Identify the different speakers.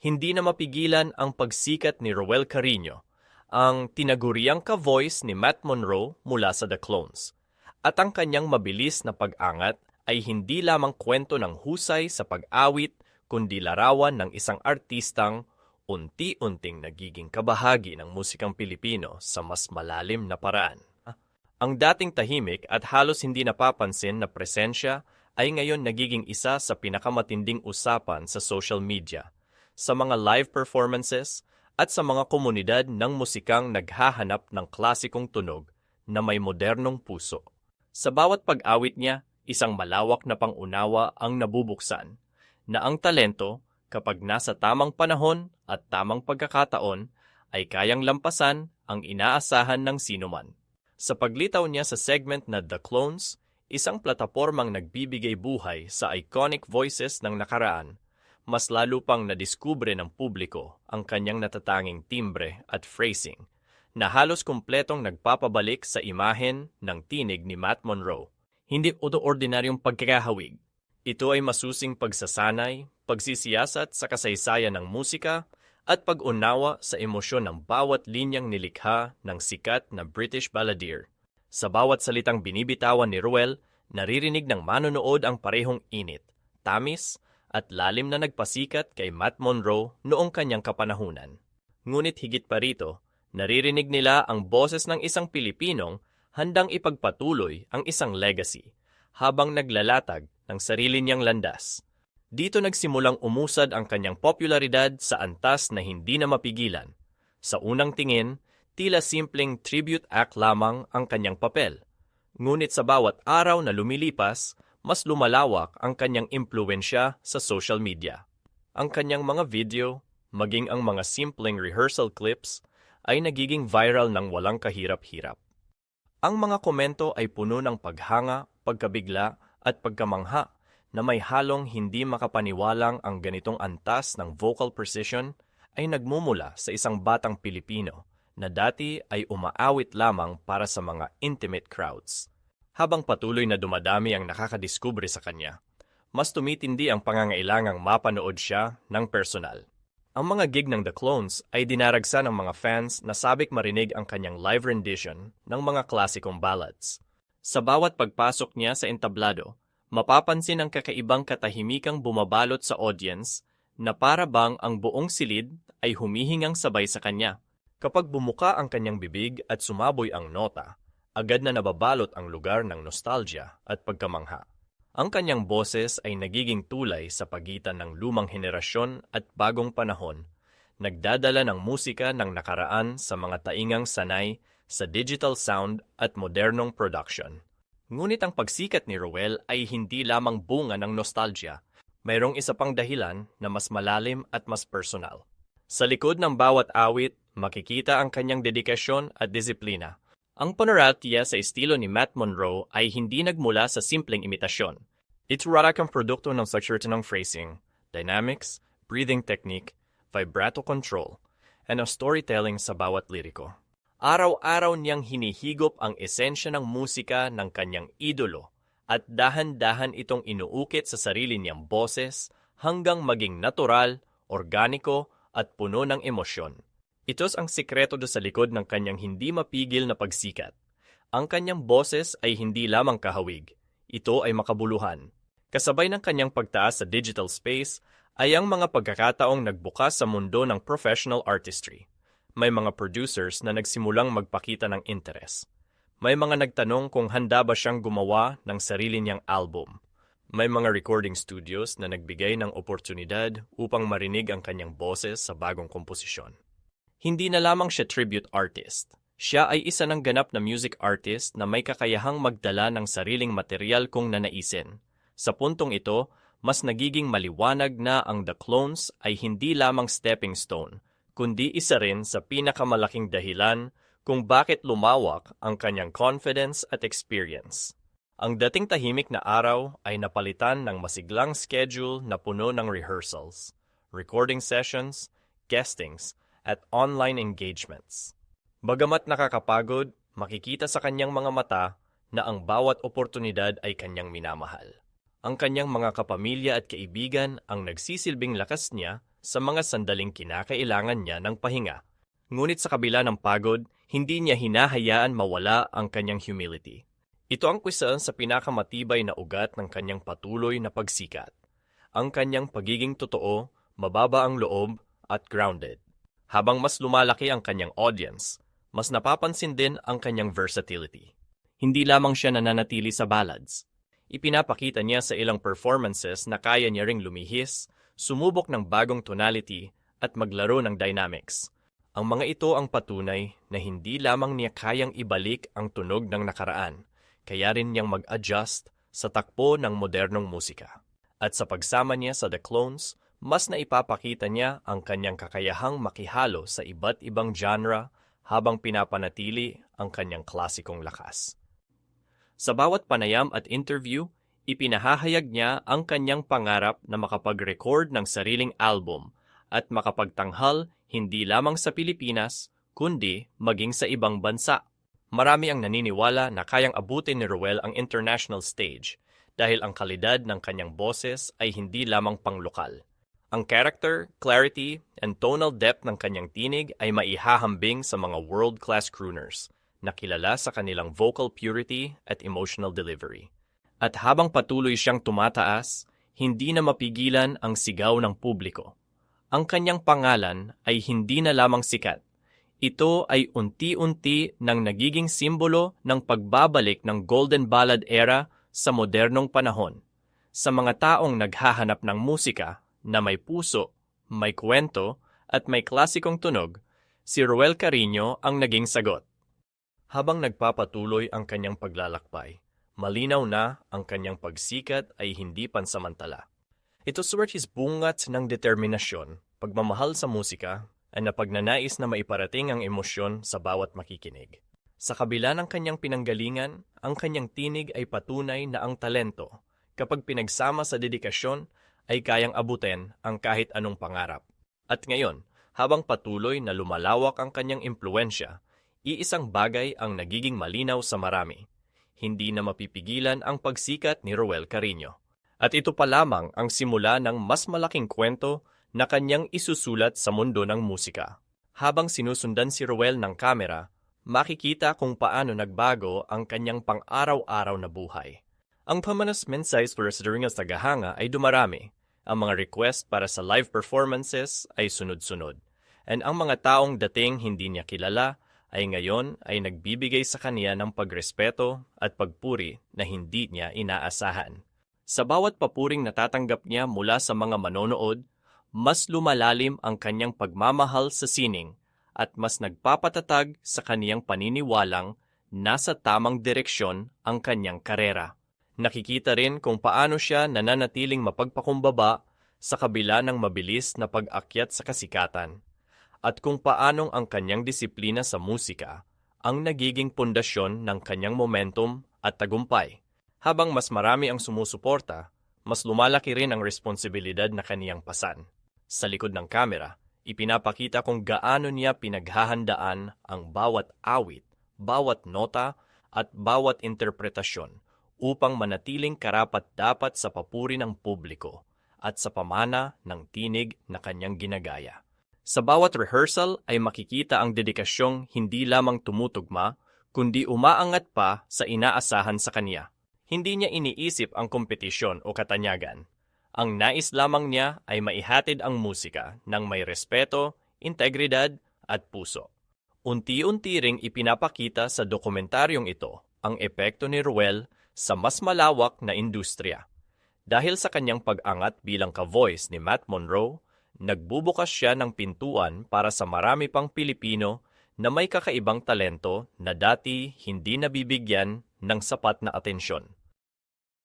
Speaker 1: hindi na mapigilan ang pagsikat ni Roel Carino, ang tinaguriang ka-voice ni Matt Monroe mula sa The Clones. At ang kanyang mabilis na pag-angat ay hindi lamang kwento ng husay sa pag-awit, kundi larawan ng isang artistang unti-unting nagiging kabahagi ng musikang Pilipino sa mas malalim na paraan. Ang dating tahimik at halos hindi napapansin na presensya ay ngayon nagiging isa sa pinakamatinding usapan sa social media, sa mga live performances at sa mga komunidad ng musikang naghahanap ng klasikong tunog na may modernong puso. Sa bawat pag-awit niya, isang malawak na pangunawa ang nabubuksan na ang talento kapag nasa tamang panahon at tamang pagkakataon ay kayang lampasan ang inaasahan ng sinuman. Sa paglitaw niya sa segment na The Clones, isang platapormang nagbibigay buhay sa iconic voices ng nakaraan, mas lalo pang nadiskubre ng publiko ang kanyang natatanging timbre at phrasing na halos kumpletong nagpapabalik sa imahen ng tinig ni Matt Monroe. Hindi ordinaryong pagkakahawig. Ito ay masusing pagsasanay, pagsisiyasat sa kasaysayan ng musika, at pag-unawa sa emosyon ng bawat linyang nilikha ng sikat na British balladeer. Sa bawat salitang binibitawan ni Ruel, naririnig ng manonood ang parehong init, tamis, at lalim na nagpasikat kay Matt Monroe noong kanyang kapanahunan. Ngunit higit pa rito, naririnig nila ang boses ng isang Pilipinong handang ipagpatuloy ang isang legacy habang naglalatag ng sarili niyang landas. Dito nagsimulang umusad ang kanyang popularidad sa antas na hindi na mapigilan. Sa unang tingin, tila simpleng tribute act lamang ang kanyang papel. Ngunit sa bawat araw na lumilipas, mas lumalawak ang kanyang impluensya sa social media. Ang kanyang mga video, maging ang mga simpleng rehearsal clips, ay nagiging viral ng walang kahirap-hirap. Ang mga komento ay puno ng paghanga, pagkabigla at pagkamangha na may halong hindi makapaniwalang ang ganitong antas ng vocal precision ay nagmumula sa isang batang Pilipino na dati ay umaawit lamang para sa mga intimate crowds. Habang patuloy na dumadami ang nakakadiskubre sa kanya, mas tumitindi ang pangangailangang mapanood siya ng personal. Ang mga gig ng The Clones ay dinaragsa ng mga fans na sabik marinig ang kanyang live rendition ng mga klasikong ballads. Sa bawat pagpasok niya sa entablado, mapapansin ang kakaibang katahimikang bumabalot sa audience na para bang ang buong silid ay humihingang sabay sa kanya. Kapag bumuka ang kanyang bibig at sumaboy ang nota, agad na nababalot ang lugar ng nostalgia at pagkamangha. Ang kanyang boses ay nagiging tulay sa pagitan ng lumang henerasyon at bagong panahon, nagdadala ng musika ng nakaraan sa mga taingang sanay sa digital sound at modernong production. Ngunit ang pagsikat ni Roel ay hindi lamang bunga ng nostalgia. Mayroong isa pang dahilan na mas malalim at mas personal. Sa likod ng bawat awit, makikita ang kanyang dedikasyon at disiplina. Ang panoraltiya sa estilo ni Matt Monroe ay hindi nagmula sa simpleng imitasyon. Ito rarak ang produkto ng ng phrasing, dynamics, breathing technique, vibrato control, and ang storytelling sa bawat liriko. Araw-araw niyang hinihigop ang esensya ng musika ng kanyang idolo at dahan-dahan itong inuukit sa sarili niyang boses hanggang maging natural, organiko at puno ng emosyon. Itos ang sikreto do sa likod ng kanyang hindi mapigil na pagsikat. Ang kanyang boses ay hindi lamang kahawig. Ito ay makabuluhan. Kasabay ng kanyang pagtaas sa digital space ay ang mga pagkakataong nagbukas sa mundo ng professional artistry may mga producers na nagsimulang magpakita ng interes. May mga nagtanong kung handa ba siyang gumawa ng sarili niyang album. May mga recording studios na nagbigay ng oportunidad upang marinig ang kanyang boses sa bagong komposisyon. Hindi na lamang siya tribute artist. Siya ay isa ng ganap na music artist na may kakayahang magdala ng sariling material kung nanaisin. Sa puntong ito, mas nagiging maliwanag na ang The Clones ay hindi lamang stepping stone, kundi isa rin sa pinakamalaking dahilan kung bakit lumawak ang kanyang confidence at experience. Ang dating tahimik na araw ay napalitan ng masiglang schedule na puno ng rehearsals, recording sessions, guestings, at online engagements. Bagamat nakakapagod, makikita sa kanyang mga mata na ang bawat oportunidad ay kanyang minamahal. Ang kanyang mga kapamilya at kaibigan ang nagsisilbing lakas niya sa mga sandaling kinakailangan niya ng pahinga. Ngunit sa kabila ng pagod, hindi niya hinahayaan mawala ang kanyang humility. Ito ang kwisa sa pinakamatibay na ugat ng kanyang patuloy na pagsikat. Ang kanyang pagiging totoo, mababa ang loob, at grounded. Habang mas lumalaki ang kanyang audience, mas napapansin din ang kanyang versatility. Hindi lamang siya nananatili sa ballads. Ipinapakita niya sa ilang performances na kaya niya ring lumihis, sumubok ng bagong tonality, at maglaro ng dynamics. Ang mga ito ang patunay na hindi lamang niya kayang ibalik ang tunog ng nakaraan, kaya rin niyang mag-adjust sa takbo ng modernong musika. At sa pagsama niya sa The Clones, mas naipapakita niya ang kanyang kakayahang makihalo sa iba't ibang genre habang pinapanatili ang kanyang klasikong lakas. Sa bawat panayam at interview, ipinahahayag niya ang kanyang pangarap na makapag-record ng sariling album at makapagtanghal hindi lamang sa Pilipinas, kundi maging sa ibang bansa. Marami ang naniniwala na kayang abutin ni Ruel ang international stage dahil ang kalidad ng kanyang boses ay hindi lamang panglokal. Ang character, clarity, and tonal depth ng kanyang tinig ay maihahambing sa mga world-class crooners na kilala sa kanilang vocal purity at emotional delivery. At habang patuloy siyang tumataas, hindi na mapigilan ang sigaw ng publiko ang kanyang pangalan ay hindi na lamang sikat. Ito ay unti-unti nang nagiging simbolo ng pagbabalik ng Golden Ballad era sa modernong panahon. Sa mga taong naghahanap ng musika na may puso, may kwento, at may klasikong tunog, si Roel Carino ang naging sagot. Habang nagpapatuloy ang kanyang paglalakbay, malinaw na ang kanyang pagsikat ay hindi pansamantala. Ito Swarty's bungat ng determinasyon, pagmamahal sa musika, ay napagnanais na maiparating ang emosyon sa bawat makikinig. Sa kabila ng kanyang pinanggalingan, ang kanyang tinig ay patunay na ang talento, kapag pinagsama sa dedikasyon, ay kayang abutin ang kahit anong pangarap. At ngayon, habang patuloy na lumalawak ang kanyang impluensya, iisang bagay ang nagiging malinaw sa marami. Hindi na mapipigilan ang pagsikat ni Roel Carino. At ito pa lamang ang simula ng mas malaking kwento na kanyang isusulat sa mundo ng musika. Habang sinusundan si Roel ng kamera, makikita kung paano nagbago ang kanyang pang-araw-araw na buhay. Ang pamanas mensays sa during sa tagahanga ay dumarami. Ang mga request para sa live performances ay sunod-sunod. And ang mga taong dating hindi niya kilala ay ngayon ay nagbibigay sa kanya ng pagrespeto at pagpuri na hindi niya inaasahan. Sa bawat papuring natatanggap niya mula sa mga manonood, mas lumalalim ang kanyang pagmamahal sa sining at mas nagpapatatag sa kaniyang paniniwalang nasa tamang direksyon ang kanyang karera. Nakikita rin kung paano siya nananatiling mapagpakumbaba sa kabila ng mabilis na pag-akyat sa kasikatan at kung paanong ang kanyang disiplina sa musika ang nagiging pundasyon ng kanyang momentum at tagumpay. Habang mas marami ang sumusuporta, mas lumalaki rin ang responsibilidad na kaniyang pasan. Sa likod ng kamera, ipinapakita kung gaano niya pinaghahandaan ang bawat awit, bawat nota, at bawat interpretasyon upang manatiling karapat-dapat sa papuri ng publiko at sa pamana ng tinig na kanyang ginagaya. Sa bawat rehearsal ay makikita ang dedikasyong hindi lamang tumutugma, kundi umaangat pa sa inaasahan sa kanya. Hindi niya iniisip ang kompetisyon o katanyagan. Ang nais lamang niya ay maihatid ang musika ng may respeto, integridad at puso. Unti-unti ring ipinapakita sa dokumentaryong ito ang epekto ni Ruel sa mas malawak na industriya. Dahil sa kanyang pag-angat bilang ka-voice ni Matt Monroe, nagbubukas siya ng pintuan para sa marami pang Pilipino na may kakaibang talento na dati hindi nabibigyan ng sapat na atensyon.